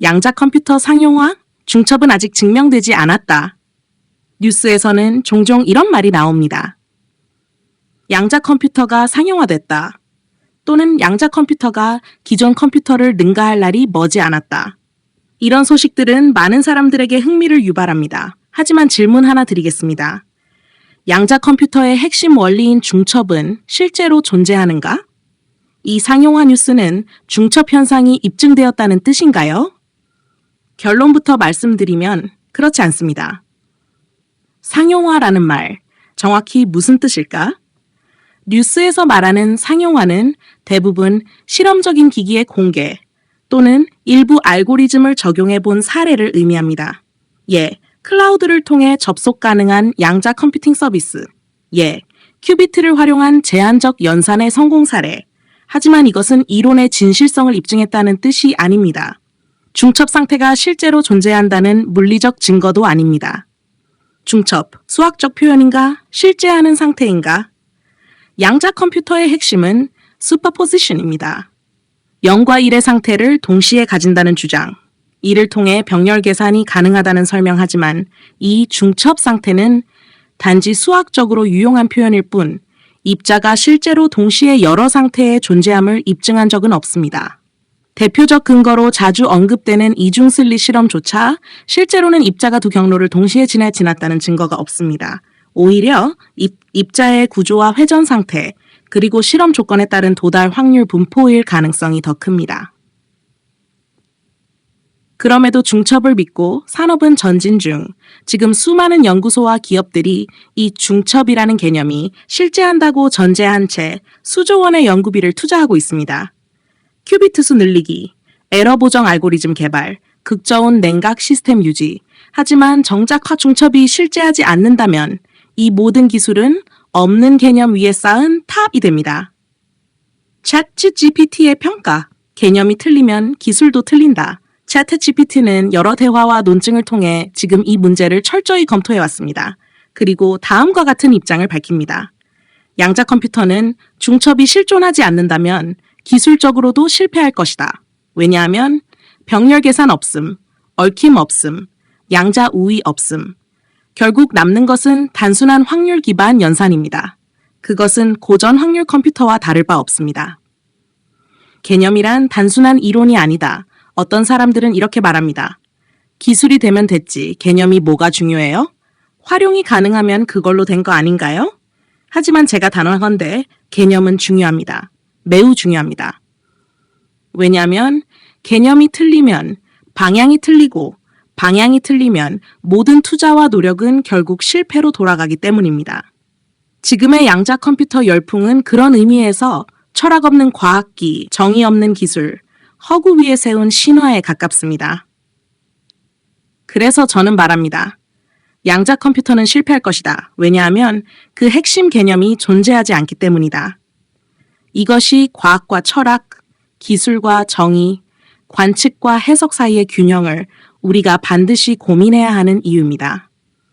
양자 컴퓨터 상용화? 중첩은 아직 증명되지 않았다. 뉴스에서는 종종 이런 말이 나옵니다. 양자 컴퓨터가 상용화됐다. 또는 양자 컴퓨터가 기존 컴퓨터를 능가할 날이 머지 않았다. 이런 소식들은 많은 사람들에게 흥미를 유발합니다. 하지만 질문 하나 드리겠습니다. 양자 컴퓨터의 핵심 원리인 중첩은 실제로 존재하는가? 이 상용화 뉴스는 중첩 현상이 입증되었다는 뜻인가요? 결론부터 말씀드리면 그렇지 않습니다. 상용화라는 말, 정확히 무슨 뜻일까? 뉴스에서 말하는 상용화는 대부분 실험적인 기기의 공개 또는 일부 알고리즘을 적용해 본 사례를 의미합니다. 예, 클라우드를 통해 접속 가능한 양자 컴퓨팅 서비스. 예, 큐비트를 활용한 제한적 연산의 성공 사례. 하지만 이것은 이론의 진실성을 입증했다는 뜻이 아닙니다. 중첩 상태가 실제로 존재한다는 물리적 증거도 아닙니다. 중첩, 수학적 표현인가? 실제 하는 상태인가? 양자 컴퓨터의 핵심은 슈퍼포지션입니다. 0과 1의 상태를 동시에 가진다는 주장. 이를 통해 병렬 계산이 가능하다는 설명하지만 이 중첩 상태는 단지 수학적으로 유용한 표현일 뿐 입자가 실제로 동시에 여러 상태의 존재함을 입증한 적은 없습니다. 대표적 근거로 자주 언급되는 이중슬리 실험조차 실제로는 입자가 두 경로를 동시에 지나 지났다는 증거가 없습니다. 오히려 입, 입자의 구조와 회전 상태, 그리고 실험 조건에 따른 도달 확률 분포일 가능성이 더 큽니다. 그럼에도 중첩을 믿고 산업은 전진 중. 지금 수많은 연구소와 기업들이 이 중첩이라는 개념이 실제한다고 전제한 채 수조 원의 연구비를 투자하고 있습니다. 큐비트 수 늘리기, 에러 보정 알고리즘 개발, 극저온 냉각 시스템 유지. 하지만 정작 중첩이 실제하지 않는다면 이 모든 기술은 없는 개념 위에 쌓은 탑이 됩니다. 차트 GPT의 평가. 개념이 틀리면 기술도 틀린다. 차트 GPT는 여러 대화와 논증을 통해 지금 이 문제를 철저히 검토해 왔습니다. 그리고 다음과 같은 입장을 밝힙니다. 양자 컴퓨터는 중첩이 실존하지 않는다면 기술적으로도 실패할 것이다. 왜냐하면 병렬 계산 없음, 얽힘 없음, 양자 우위 없음. 결국 남는 것은 단순한 확률 기반 연산입니다. 그것은 고전 확률 컴퓨터와 다를 바 없습니다. 개념이란 단순한 이론이 아니다. 어떤 사람들은 이렇게 말합니다. 기술이 되면 됐지. 개념이 뭐가 중요해요? 활용이 가능하면 그걸로 된 거 아닌가요? 하지만 제가 단언하건대 개념은 중요합니다. 매우 중요합니다. 왜냐하면 개념이 틀리면 방향이 틀리고 방향이 틀리면 모든 투자와 노력은 결국 실패로 돌아가기 때문입니다. 지금의 양자 컴퓨터 열풍은 그런 의미에서 철학 없는 과학기, 정의 없는 기술, 허구 위에 세운 신화에 가깝습니다. 그래서 저는 말합니다. 양자 컴퓨터는 실패할 것이다. 왜냐하면 그 핵심 개념이 존재하지 않기 때문이다. 이것이 과학과 철학, 기술과 정의, 관측과 해석 사이의 균형을 우리가 반드시 고민해야 하는 이유입니다.